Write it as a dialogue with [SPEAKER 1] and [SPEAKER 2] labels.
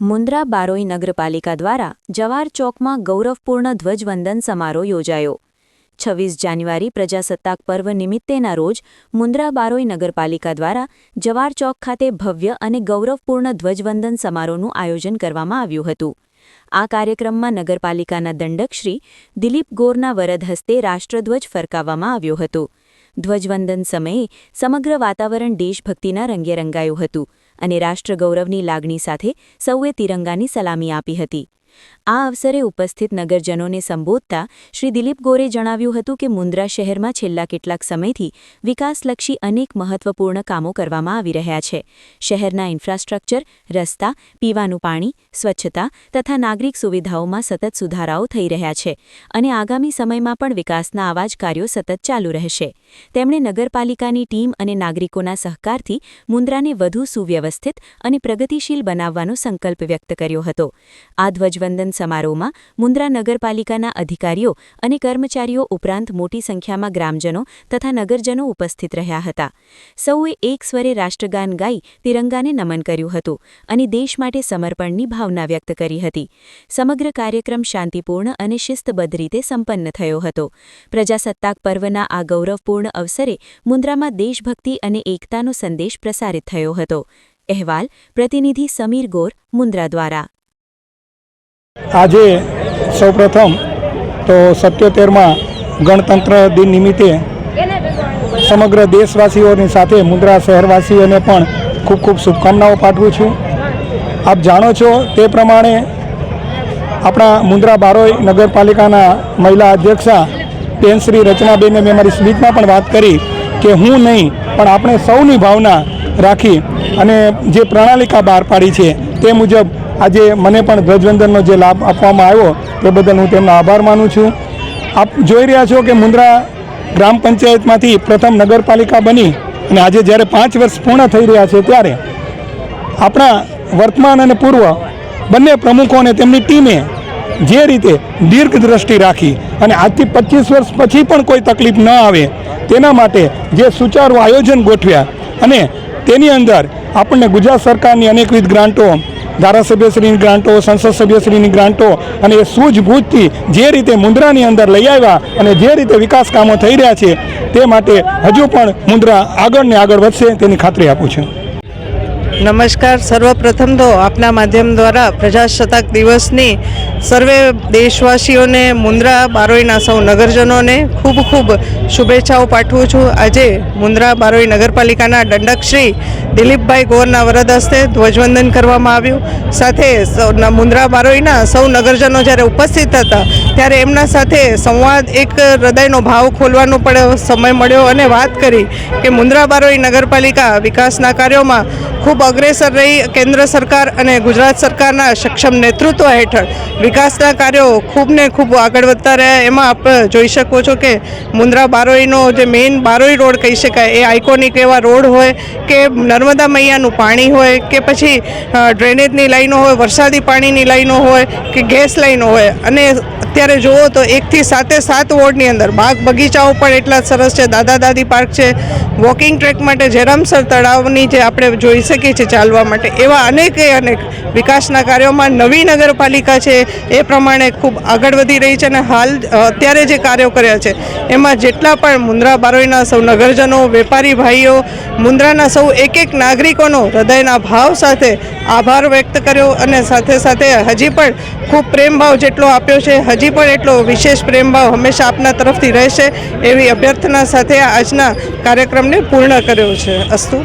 [SPEAKER 1] મુન્દ્રા બારોઈ નગરપાલિકા દ્વારા જવાર ચોકમાં ગૌરવપૂર્ણ ધ્વજવંદન સમારોહ યોજાયો. છવ્વીસ જાન્યુઆરી પ્રજાસત્તાક પર્વ નિમિત્તેના રોજ મુન્દ્રા બારોઈ નગરપાલિકા દ્વારા જવાર ચોક ખાતે ભવ્ય અને ગૌરવપૂર્ણ ધ્વજવંદન સમારોહનું આયોજન કરવામાં આવ્યું હતું. આ કાર્યક્રમમાં નગરપાલિકાના દંડક શ્રી દિલીપ ગોરના વરદ હસ્તે રાષ્ટ્રધ્વજ ફરકાવવામાં આવ્યો હતો. ધ્વજવંદન સમયે સમગ્ર વાતાવરણ દેશભક્તિના રંગે રંગાયું હતું. અને રાષ્ટ્રગૌરવની લાગણી સાથે સૌએ તિરંગાની સલામી આપી હતી. આ અવસરે ઉપસ્થિત નગરજનોને સંબોધતા શ્રી દિલીપ ગોરે જણાવ્યું હતું કે મુન્દ્રા શહેરમાં છેલ્લા કેટલાક સમયથી વિકાસલક્ષી અનેક મહત્વપૂર્ણ કામો કરવામાં આવી રહ્યા છે. શહેરના ઇન્ફ્રાસ્ટ્રક્ચર, રસ્તા, પીવાનું પાણી, સ્વચ્છતા તથા નાગરિક સુવિધાઓમાં સતત સુધારાઓ થઈ રહ્યા છે અને આગામી સમયમાં પણ વિકાસના આવા જ કાર્યો સતત ચાલુ રહેશે. તેમણે નગરપાલિકાની ટીમ અને નાગરિકોના સહકારથી મુન્દ્રાને વધુ સુવ્યવસ્થિત અને પ્રગતિશીલ બનાવવાનો સંકલ્પ વ્યક્ત કર્યો હતો. આ ધ્વજવંદન સમારોહમાં મુન્દ્રા નગરપાલિકાના અધિકારીઓ અને કર્મચારીઓ ઉપરાંત મોટી સંખ્યામાં ગ્રામજનો તથા નગરજનો ઉપસ્થિત રહ્યા હતા. સૌએ એક સ્વરે રાષ્ટ્રગાન ગાઈ તિરંગાને નમન કર્યું હતું અને દેશ માટે સમર્પણની ભાવના વ્યક્ત કરી હતી. સમગ્ર કાર્યક્રમ શાંતિપૂર્ણ અને શિસ્તબદ્ધ રીતે સંપન્ન થયો હતો. પ્રજાસત્તાક પર્વના આ ગૌરવપૂર્ણ અવસરે મુન્દ્રામાં દેશભક્તિ અને એકતાનો સંદેશ પ્રસારિત થયો હતો. અહેવાલ, પ્રતિનિધિ સમીર ગોર મુન્દ્રા દ્વારા.
[SPEAKER 2] આજે સૌપ્રથમ તો સત્યોતેરમાં ગણતંત્ર દિન નિમિત્તે સમગ્ર દેશવાસીઓની સાથે મુદ્રા શહેરવાસીઓને પણ ખૂબ ખૂબ શુભકામનાઓ પાઠવું છું. આપ જાણો છો તે પ્રમાણે આપણા મુન્દ્રા બારોઈ નગરપાલિકાના મહિલા અધ્યક્ષા બેન શ્રી રચનાબેને મેં મારી સ્પીચમાં પણ વાત કરી કે હું નહીં, પણ આપણે સૌની ભાવના રાખી અને જે પ્રણાલિકા બહાર પાડી છે તે મુજબ આજે મને પણ ધ્વજવંદનનો જે લાભ આપવામાં આવ્યો, તે બદલ હું તેમનો આભાર માનું છું. આપ જોઈ રહ્યા છો કે મુન્દ્રા ગ્રામ પંચાયતમાંથી પ્રથમ નગરપાલિકા બની અને આજે જ્યારે પાંચ વર્ષ પૂર્ણ થઈ રહ્યા છે ત્યારે આપણા વર્તમાન અને પૂર્વ બંને પ્રમુખો અને તેમની ટીમે જે રીતે દીર્ઘ દ્રષ્ટિ રાખી અને આજથી પચીસ વર્ષ પછી પણ કોઈ તકલીફ ન આવે, તેના માટે જે સુચારું આયોજન ગોઠવ્યા અને તેની અંદર આપણને ગુજરાત સરકારની અનેકવિધ ગ્રાન્ટો, ધારાસભ્યશ્રીની ગ્રાન્ટો સંસદ સભ્યશ્રીની ગ્રાન્ટો અને એ સૂઝબૂઝથી જે રીતે મુન્દ્રાની અંદર લઈ આવ્યા અને જે રીતે વિકાસ કામો થઈ રહ્યા છે, તે માટે હજુ પણ મુન્દ્રા આગળ ને આગળ વધશે તેની ખાતરી આપું છું.
[SPEAKER 3] નમસ્કાર. સર્વપ્રથમ તો આપના માધ્યમ દ્વારા પ્રજાસત્તાક દિવસની સર્વે દેશવાસીઓને, મુન્દ્રા બારોઈના સૌ નગરજનોને ખૂબ ખૂબ શુભેચ્છાઓ પાઠવું છું. આજે મુન્દ્રા બારોઈ નગરપાલિકાના દંડક શ્રી દિલીપભાઈ ગોરના વરદ હસ્તે ધ્વજવંદન કરવામાં આવ્યું. સાથે મુન્દ્રા બારોઈના સૌ નગરજનો જ્યારે ઉપસ્થિત હતા, ત્યારે એમના સાથે સંવાદ, એક હૃદયનો ભાવ ખોલવાનો પણ સમય મળ્યો અને વાત કરી કે મુન્દ્રા બારોઈ નગરપાલિકા વિકાસના કાર્યોમાં ખૂબ અગ્રેસર રહી કેન્દ્ર સરકાર અને ગુજરાત સરકારના સક્ષમ નેતૃત્વ હેઠળ વિકાસના કાર્યો ખૂબ ને ખૂબ આગળ વધતા રહ્યા. એમાં આપ જોઈ શકો છો કે મુન્દ્રા બારોઈનો જે મેઇન બારોઈ રોડ કહી શકાય, એ આઇકોનિક એવા રોડ હોય કે નર્મદા મૈયાનું પાણી હોય કે પછી ડ્રેનેજની લાઈનો હોય, વરસાદી પાણીની લાઈનો હોય કે ગેસ લાઈનો હોય. અને અત્યારે જુઓ તો એકથી સાતે સાત વોર્ડની અંદર બાગ બગીચાઓ પણ એટલા સરસ છે. દાદા દાદી પાર્ક છે. વોકિંગ ટ્રેક માટે જેરામસર તળાવની જે આપણે જોઈ શકીએ છીએ ચાલવા માટે? એવા અનેકે અનેક વિકાસના કાર્યોમાં નવી નગરપાલિકા છે, એ પ્રમાણે ખૂબ આગળ વધી રહી છે અને હાલ અત્યારે જે કાર્યો કર્યા છે, એમાં જેટલા પણ મુન્દ્રા બારોઈના સૌ નગરજનો, વેપારી ભાઈઓ, મુન્દ્રાના સૌ એક એક નાગરિકોનો હૃદયના ભાવ સાથે આભાર વ્યક્ત કર્યો અને સાથે સાથે હજી પણ ખૂબ પ્રેમભાવ જેટલો આપ્યો છે, હજી પણ એટલો વિશેષ પ્રેમભાવ હંમેશા આપના તરફથી રહેશે, એવી અભ્યર્થના સાથે આજના કાર્યક્રમને પૂર્ણ કર્યો છે. અસ્તુ